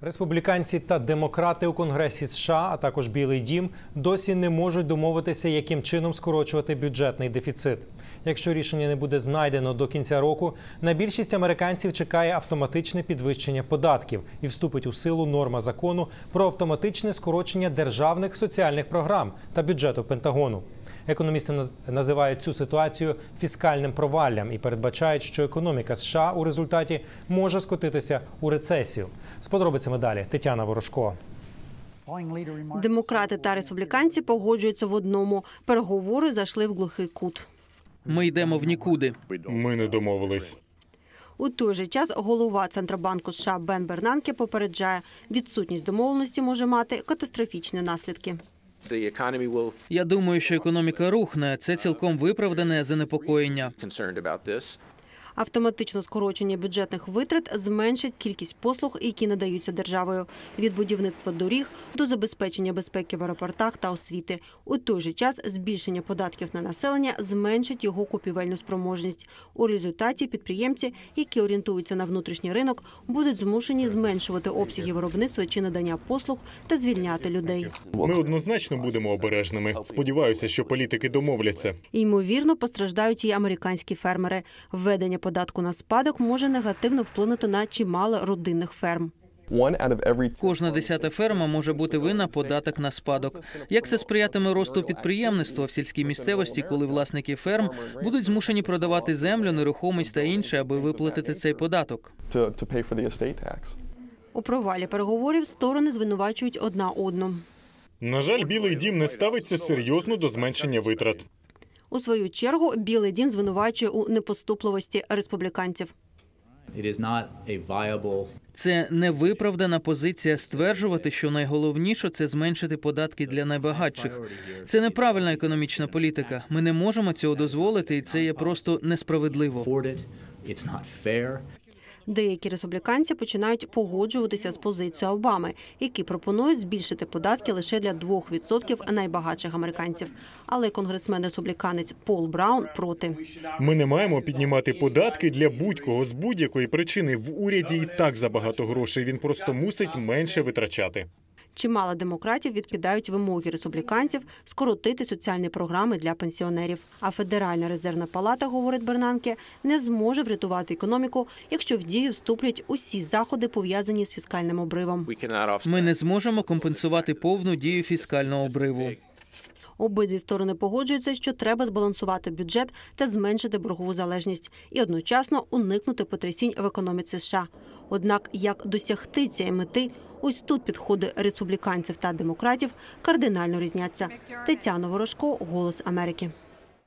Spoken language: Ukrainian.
Республіканці та демократи у Конгресі США, а також Білий Дім, досі не можуть домовитися, яким чином скорочувати бюджетний дефіцит. Якщо рішення не буде знайдено до кінця року, на більшість американців чекає автоматичне підвищення податків і вступить у силу норма закону про автоматичне скорочення державних соціальних програм та бюджету Пентагону. Економісти наз- називають цю ситуацію фіскальним проваллям і передбачають, що економіка США у результаті може скотитися у рецесію. З подробицями далі Тетяна Ворожко. Демократи та республіканці погоджуються в одному. Переговори зайшли в глухий кут. Ми йдемо в нікуди. Ми не домовились. У той же час голова Центробанку США Бен Бернанке попереджає, відсутність домовленості може мати катастрофічні наслідки. Я думаю, що економіка рухне. Це цілком виправдане занепокоєння. Автоматично скорочення бюджетних витрат зменшить кількість послуг, які надаються державою від будівництва доріг до забезпечення безпеки в аеропортах та освіти. У той же час збільшення податків на населення зменшить його купівельну спроможність. У результаті підприємці, які орієнтуються на внутрішній ринок, будуть змушені зменшувати обсяги виробництва чи надання послуг та звільняти людей. Ми однозначно будемо обережними. Сподіваюся, що політики домовляться. Ймовірно, постраждають і американські фермери. Введення податку на спадок може негативно вплинути на чимало родинних ферм. Кожна десята ферма може бути винна податок на спадок. Як це сприятиме росту підприємництва в сільській місцевості, коли власники ферм будуть змушені продавати землю, нерухомість та інше, аби виплатити цей податок? У провалі переговорів сторони звинувачують одна одну. На жаль, Білий дім не ставиться серйозно до зменшення витрат. У свою чергу Білий дім звинувачує у непоступливості республіканців. Це невиправдана позиція стверджувати, що найголовніше це зменшити податки для найбагатших. Це неправильна економічна політика. Ми не можемо цього дозволити, і це є просто несправедливо. Деякі республіканці починають погоджуватися з позицією Обами, який пропонує збільшити податки лише для 2% найбагатших американців. Але конгресмен-республіканець Пол Браун проти. Ми не маємо піднімати податки для будь-кого з будь-якої причини. В уряді і так забагато грошей. Він просто мусить менше витрачати. Чимало демократів відкидають вимоги республіканців скоротити соціальні програми для пенсіонерів. А Федеральна резервна палата, говорить Бернанке, не зможе врятувати економіку, якщо в дію вступлять усі заходи, пов'язані з фіскальним обривом. Ми не зможемо компенсувати повну дію фіскального обриву. Обидві сторони погоджуються, що треба збалансувати бюджет та зменшити боргову залежність і одночасно уникнути потрясінь в економіці США. Однак, як досягти цієї мети, ось тут підходи республіканців та демократів кардинально різняться. Тетяна Ворожко, Голос Америки.